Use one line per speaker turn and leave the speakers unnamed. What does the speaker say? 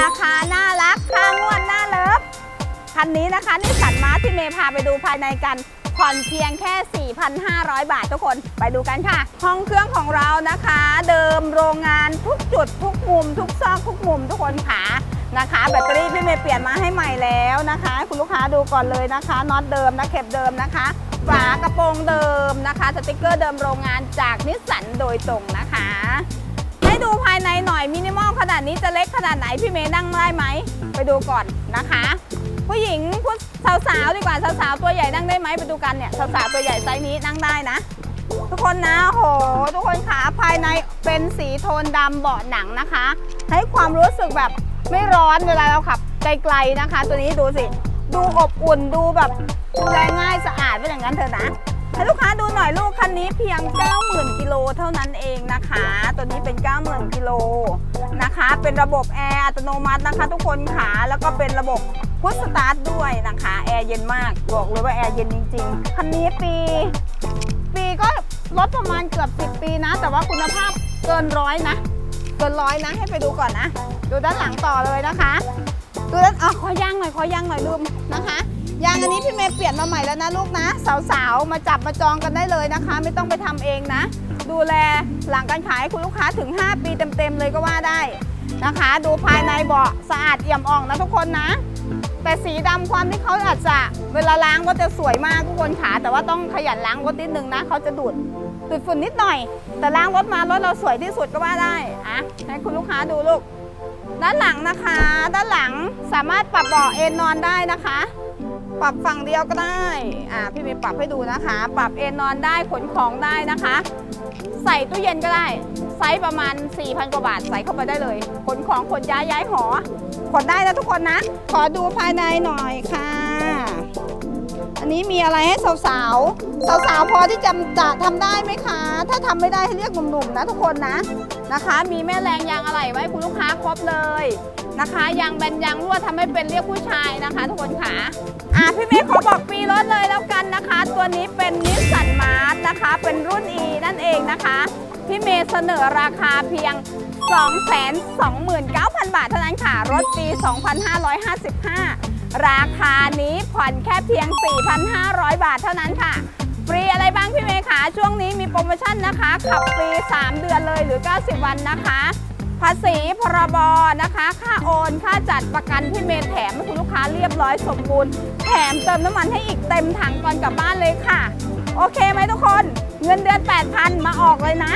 ราคาน่ารักค่างวดน่าเลิฟคันนี้นะคะนิสสันมาร์ที่เมย์พาไปดูภายในกันผ่อนเพียงแค่ 4,500 บาททุกคนไปดูกันค่ะ ห้องเครื่องของเรานะคะ เดิมโรงงานทุกจุดทุกมุม ทุกซอกทุกมุมทุกคนขานะคะ แบตเตอรี่พี่เมย์เปลี่ยนมาให้ใหม่แล้วนะคะ คุณลูกค้าดูก่อนเลยนะคะน็อตเดิมนะเข็บเดิมนะคะ ฝากระโปรงเดิมนะคะสติกเกอร์เดิมโรงงานจากนิสสันโดยตรงนะคะ ให้ดูภายใน ดนี้จะเล็กขนาดไหนพี่เมย์นั่งได้ไหม ไปดูก่อนนะคะ ผู้หญิงผู้สาวๆดีกว่าสาวๆตัวใหญ่นั่งได้ไหมไปดูกันเนี่ยสาวๆตัวใหญ่ไซส์นี้นั่งได้นะ ทุกคนนะโห ทุกคนขาภายในเป็นสีโทนดำเบาะหนังนะคะ ให้ความรู้สึกแบบไม่ร้อนเวลาเราขับไกลๆนะคะ ตัวนี้ดูสิ ดูอบอุ่นดูแบบดูแลง่ายสะอาดเป็นอย่างนั้นเถอะนะ ให้ลูกค้าดูหน่อยลูกคันนี้เพียง 90,000กิโลเท่านั้นเองนะคะ ตัวนี้เป็น 90,000กิโลนะคะ เป็นระบบแอร์อัตโนมัตินะคะ ทุกคนขาแล้วก็เป็นระบบพุชสตาร์ทด้วยนะคะแอร์เย็นมากบอกเลยว่าแอร์เย็นจริงๆคันนี้ปี ปีก็รถประมาณเกือบ 10 ปีนะ แต่ว่าคุณภาพเกินร้อยนะ เกินร้อยนะให้ไปดูก่อนนะ ดูด้านหลังต่อเลยนะคะ ดูด้านอ๋อขอย่างหน่อยขอย่างหน่อยลืมนะคะ ยางอันนี้พี่เมย์เปลี่ยนมาใหม่แล้วนะลูกนะ สาวๆ มาจับมาจองกันได้เลยนะคะ ไม่ต้องไปทำเองนะ ดูแลหลังการขายคุณลูกค้าถึง 5 ปีเต็มๆเลยก็ว่าได้นะคะ ดูภายในเบาะสะอาดเอี่ยมอ่องนะทุกคนนะ แต่สีดำความที่เขาอาจจะเวลาล้างก็จะสวยมากทุกคนขาแต่ว่าต้องขยันล้างรถนิดนึงนะเขาจะดูดดูดฝุ่นนิดหน่อย แต่ล้างรถมารถเราสวยที่สุดก็ว่าได้อะให้คุณลูกค้าดูลูกด้านหลังนะคะ ด้านหลังสามารถปรับเบาะเอนนอนได้นะคะ ปรับฝั่งเดียวก็ได้อ่าพี่เมย์ปรับให้ดูนะคะ ปรับเอนนอนได้ขนของได้นะคะ ใส่ตู้เย็นก็ได้ไซส์ประมาณ 4,000 กว่าบาทใส่เข้าไปได้เลยขนของขนย้ายย้ายหอขนได้นะทุกคนนะ ขอดูภายในหน่อยค่ะ อันนี้มีอะไรให้สาวๆสาวๆพอที่จะจะทำได้ไหมคะ ถ้าทำไม่ได้ให้เรียกหนุ่มๆนะทุกคนนะนะคะ มีแม่แรงยางอะไหล่ไว้คุณลูกค้าครบเลย นะคะ ยางแบนยางรั่วทำให้เป็นเรียกผู้ชายนะคะ ทุกคนค่ะอะพี่เมย์ขอบอกปีรถเลยแล้วกันนะคะ ตัวนี้เป็นนิสสันมาร์นะคะ เป็นรุ่น E นั่นเองนะคะ พี่เมย์เสนอราคาเพียง 229,000 บาทเท่านั้นค่ะ รถปี 2555 ราคานี้ผ่อนแค่เพียง 4,500 บาทเท่านั้นค่ะฟรีอะไรบ้างพี่เมย์คะช่วงนี้มีโปรโมชั่นนะคะ ขับฟรี 3 เดือนเลยหรือ 90 วันนะคะ ภาษีพรบนะคะ ค่าโอน ค่าจัดประกันพี่เมย์แถมให้คุณลูกค้าเรียบร้อยสมบูรณ์ แถมเติมน้ำมันให้อีกเต็มถังก่อนกลับบ้านเลยค่ะ โอเคไหมทุกคน เงินเดือน 8,000 มาออกเลยนะ